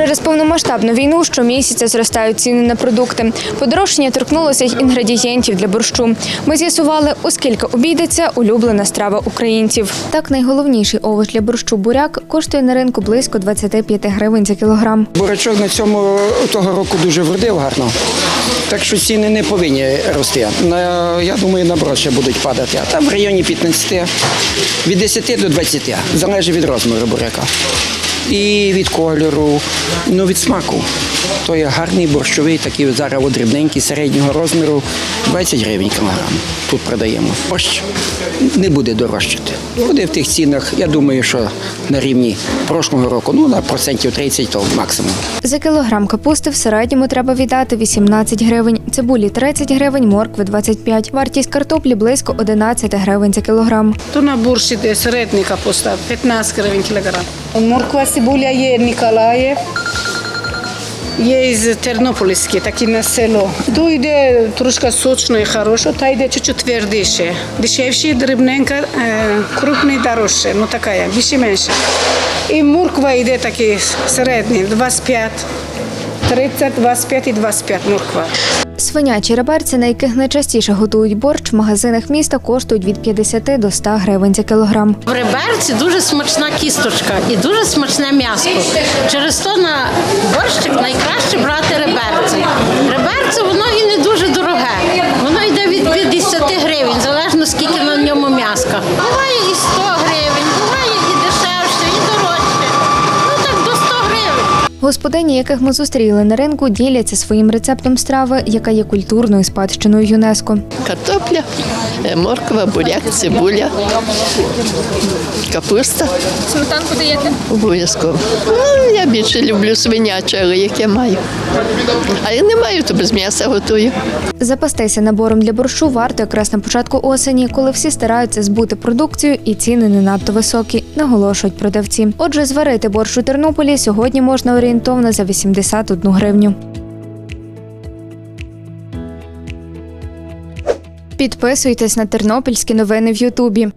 Через повномасштабну війну щомісяця зростають ціни на продукти. Подорожчання торкнулося й інгредієнтів для борщу. Ми з'ясували, у скільки обійдеться улюблена страва українців. Так, найголовніший овоч для борщу буряк коштує на ринку близько 25 гривень за кілограм. Бурячок на цьому того року дуже вродив гарно. Так що ціни не повинні рости. Я думаю, наоборот ще будуть падати. А там в районі 15, від 10 до 20, залежить від розміру буряка. І від кольору, ну від смаку. То є гарний борщовий, такий зараз от дрібненький, середнього розміру, 20 гривень кілограм. Тут продаємо. Борщ не буде дорожчати. Буде в тих цінах, я думаю, що на рівні прошлого року, ну на процентів 30 то максимум. За кілограм капусти в середньому треба віддати 18 гривень, цибулі 30 гривень, моркви 25. Вартість картоплі близько 11 гривень за кілограм. То на борщ іде середня капуста 15 гривень кілограм. Морква цибуля є Ніколаїв. Є із Тернопільські, такі на село. То йде трошки сочно і хорошо, та йде чуть-чуть твердіше. Дешевше, дрібненька, крупний дорожче, ну така більше менше. І морква йде такі середні, 25, 30, 25 і 25 морква. Свинячі реберці, на яких найчастіше готують борщ, в магазинах міста коштують від 50 до 100 гривень за кілограм. В реберці дуже смачна кісточка і дуже смачне м'ясо. Через то на борщик найкраще брати реберці. Реберце воно і не дуже дороге. Воно йде від 50 гривень, залежно скільки на ньому м'яска. Буває і 100 гривень, буває і дешевше, і дорожче. Ну так до 100 гривень. Господині, яких ми зустріли на ринку, діляться своїм рецептом страви, яка є культурною спадщиною ЮНЕСКО. Картопля, е, морква, буряк, цибуля, капуста. Сметанку даєте? Обов'язково. Ну, я більше люблю свиняче, але яке маю. А як не маю, то без м'яса готую. Запастися набором для борщу варто якраз на початку осені, коли всі стараються збути продукцію і ціни не надто високі, наголошують продавці. Отже, зварити борщ у Тернополі сьогодні можна орієнтовно за 81 гривню. Підписуйтесь на тернопільські новини в Ютубі.